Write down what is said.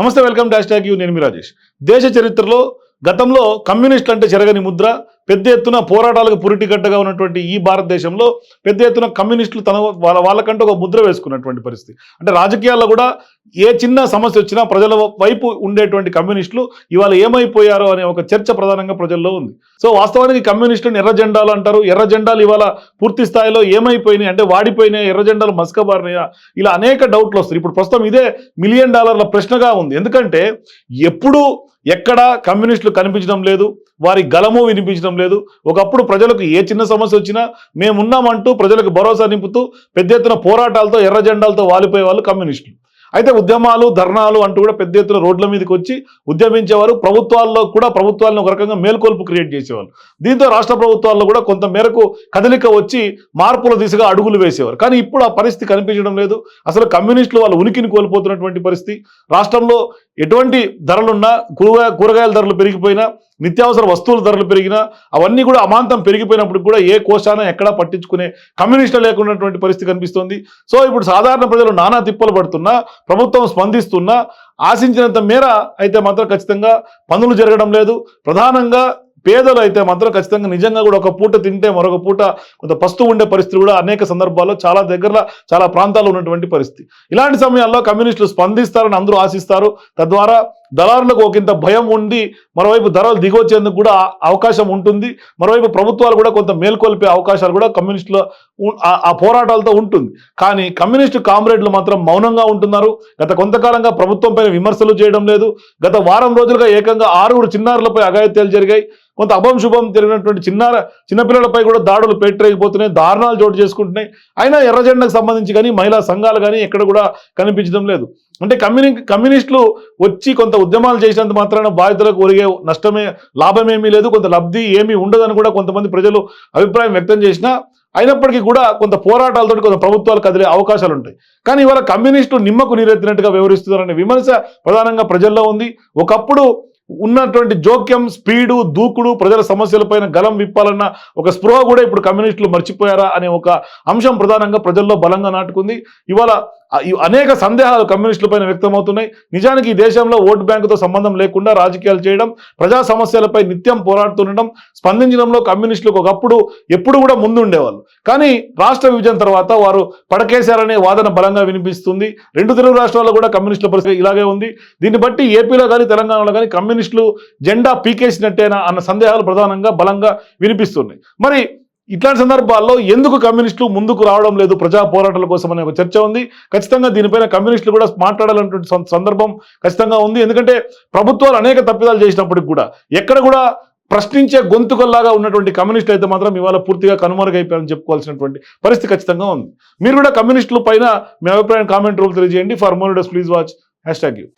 నమస్తే welcome dash tag you నేను మీ రాజేష్. దేశ చరిత్రలో గతంలో కమ్యూనిస్టులు అంటే చెరగని ముద్ర పెద్ద ఎత్తున పోరాటాలకు పురిటిగడ్డగా ఉన్నటువంటి ఈ భారతదేశంలో పెద్ద ఎత్తున కమ్యూనిస్టులు తన వాళ్ళ వాళ్ళకంటూ ఒక ముద్ర వేసుకున్నటువంటి పరిస్థితి. అంటే రాజకీయాల్లో కూడా ఏ చిన్న సమస్య వచ్చినా ప్రజల వైపు ఉండేటువంటి కమ్యూనిస్టులు ఇవాళ ఏమైపోయారు అనే ఒక చర్చ ప్రధానంగా ప్రజల్లో ఉంది. సో వాస్తవానికి కమ్యూనిస్టులు ఎర్ర జెండాలు అంటారు ఎర్ర జెండాలు ఇవాళ పూర్తి స్థాయిలో ఏమైపోయినాయి అంటే వాడిపోయినాయి ఎర్ర జెండాలు మసకబారినాయా? ఇలా అనేక డౌట్లు వస్తాయి ఇప్పుడు ప్రస్తుతం ఇదే మిలియన్ డాలర్ల ప్రశ్నగా ఉంది. ఎందుకంటే ఎప్పుడు ఎక్కడా కమ్యూనిస్టులు కనిపించడం లేదు వారి గలము వినిపించడం లేదు. ఒకప్పుడు ప్రజలకు ఏ చిన్న సమస్య వచ్చినా మేమున్నామంటూ ప్రజలకు భరోసా నింపుతూ పెద్ద ఎత్తున పోరాటాలతో ఎర్ర జెండాలతో వాలిపోయే వాళ్ళు కమ్యూనిస్టులు. అయితే ఉద్యమాలు ధర్నాలు అంటూ కూడా పెద్ద ఎత్తున రోడ్ల మీదకి వచ్చి ఉద్యమించేవారు. ప్రభుత్వాల్లో కూడా ప్రభుత్వాలను ఒక రకంగా మేల్కొల్పు క్రియేట్ చేసేవారు దీంతో రాష్ట్ర ప్రభుత్వాల్లో కూడా కొంత మేరకు కదలిక వచ్చి మార్పుల దిశగా అడుగులు వేసేవారు. కానీ ఇప్పుడు ఆ పరిస్థితి కనిపించడం లేదు. అసలు కమ్యూనిస్టులు వాళ్ళ ఉనికిని కోల్పోతున్నటువంటి పరిస్థితి. రాష్ట్రంలో ఎటువంటి ధరలున్నా కూరగాయ కూరగాయల ధరలు పెరిగిపోయినా నిత్యావసర వస్తువుల ధరలు పెరిగినా అవన్నీ కూడా అమాంతం పెరిగిపోయినప్పుడు కూడా ఏ కోశాన ఎక్కడా పట్టించుకునే కమ్యూనిస్టులు లేకున్నటువంటి పరిస్థితి కనిపిస్తుంది. సో ఇప్పుడు సాధారణ ప్రజలు నానా తిప్పలు పడుతున్నా ప్రభుత్వం స్పందిస్తున్నా ఆశించినంత మేర అయితే మాత్రం ఖచ్చితంగా పనులు జరగడం లేదు. ప్రధానంగా పేదలు అయితే మాత్రం ఖచ్చితంగా నిజంగా కూడా ఒక పూట తింటే మరొక పూట కొంత పస్తు ఉండే పరిస్థితి కూడా అనేక సందర్భాల్లో చాలా దగ్గరలో చాలా ప్రాంతాల్లో ఉన్నటువంటి పరిస్థితి. ఇలాంటి సమయాల్లో కమ్యూనిస్టులు స్పందిస్తారని అందరూ ఆశిస్తారు. తద్వారా దళారులకు ఒకంత భయం ఉండి మరోవైపు ధరలు దిగొచ్చేందుకు కూడా అవకాశం ఉంటుంది. మరోవైపు ప్రభుత్వాలు కూడా కొంత మేల్కొల్పే అవకాశాలు కూడా కమ్యూనిస్టుల ఆ- పోరాటాలతో ఉంటుంది. కానీ కమ్యూనిస్టు కామ్రేడ్లు మాత్రం మౌనంగా ఉంటున్నారు. గత కొంతకాలంగా ప్రభుత్వంపై విమర్శలు చేయడం లేదు. గత వారం రోజులుగా ఏకంగా ఆరుగురు చిన్నారులపై అఘాయిత్యాలు జరిగాయి. కొంత అభం శుభం జరిగినటువంటి చిన్నార చిన్నపిల్లలపై కూడా దాడులు పెట్టరేగిపోతున్నాయి దారుణాలు చోటు చేసుకుంటున్నాయి. అయినా ఎర్రజెండకు సంబంధించి కానీ మహిళా సంఘాలు కానీ ఎక్కడ కూడా కనిపించడం లేదు. అంటే కమ్యూని కమ్యూనిస్టులు వచ్చి కొంత ఉద్యమాలు చేసినంత మాత్రాన బాధితులకు ఒరిగే నష్టమే లాభమేమీ లేదు కొంత లబ్ధి ఏమీ ఉండదని కూడా కొంతమంది ప్రజలు అభిప్రాయం వ్యక్తం చేసినా అయినప్పటికీ కూడా కొంత పోరాటాలతో కొంత ప్రభుత్వాలు కదిలే అవకాశాలు ఉంటాయి. కానీ ఇవాళ కమ్యూనిస్టులు నిమ్మకు నీరెత్తినట్టుగా వ్యవహరిస్తున్నారనే విమర్శ ప్రధానంగా ప్రజల్లో ఉంది. ఒకప్పుడు ఉన్నటువంటి జోక్యం స్పీడు దూకుడు ప్రజల సమస్యలపైన గలం విప్పాలన్న ఒక స్పృహ కూడా ఇప్పుడు కమ్యూనిస్టులు మర్చిపోయారా అనే ఒక అంశం ప్రధానంగా ప్రజల్లో బలంగా నాటుకుంది. ఇవాళ అనేక సందేహాలు కమ్యూనిస్టులపైన వ్యక్తమవుతున్నాయి. నిజానికి ఈ దేశంలో ఓటు బ్యాంకుతో సంబంధం లేకుండా రాజకీయాలు చేయడం ప్రజా సమస్యలపై నిత్యం పోరాడుతుండడం స్పందించడంలో కమ్యూనిస్టులకు ఒకప్పుడు ఎప్పుడు కూడా ముందు ఉండేవాళ్ళు కానీ రాష్ట్ర విభజన తర్వాత వారు పడకేశారనే వాదన బలంగా వినిపిస్తుంది. రెండు తెలుగు రాష్ట్రాల్లో కూడా కమ్యూనిస్టుల పరిస్థితి ఇలాగే ఉంది. దీన్ని బట్టి ఏపీలో కానీ తెలంగాణలో కానీ కమ్యూనిస్టులు జెండా పీకేసినట్టేనా అన్న సందేహాలు ప్రధానంగా బలంగా వినిపిస్తున్నాయి. మరి ఇట్లాంటి సందర్భాల్లో ఎందుకు కమ్యూనిస్టులు ముందుకు రావడం లేదు ప్రజా పోరాటాల కోసం అనే ఒక చర్చ ఉంది. ఖచ్చితంగా దీనిపైన కమ్యూనిస్టులు కూడా మాట్లాడాలన్నటువంటి సందర్భం ఖచ్చితంగా ఉంది. ఎందుకంటే ప్రభుత్వాలు అనేక తప్పిదాలు చేసినప్పటికి కూడా ఎక్కడ కూడా ప్రశ్నించే గొంతుకల్లాగా ఉన్నటువంటి కమ్యూనిస్టులు అయితే మాత్రం ఇవాళ పూర్తిగా కనుమరుగైపోయారని చెప్పుకోవాల్సినటువంటి పరిస్థితి ఖచ్చితంగా ఉంది. మీరు కూడా కమ్యూనిస్టుల పైన మీ అభిప్రాయం కామెంట్ రూల్ తెలియజేయండి. ఫర్ మోర్ డస్ ప్లీజ్ వాచ్. Hashtag you.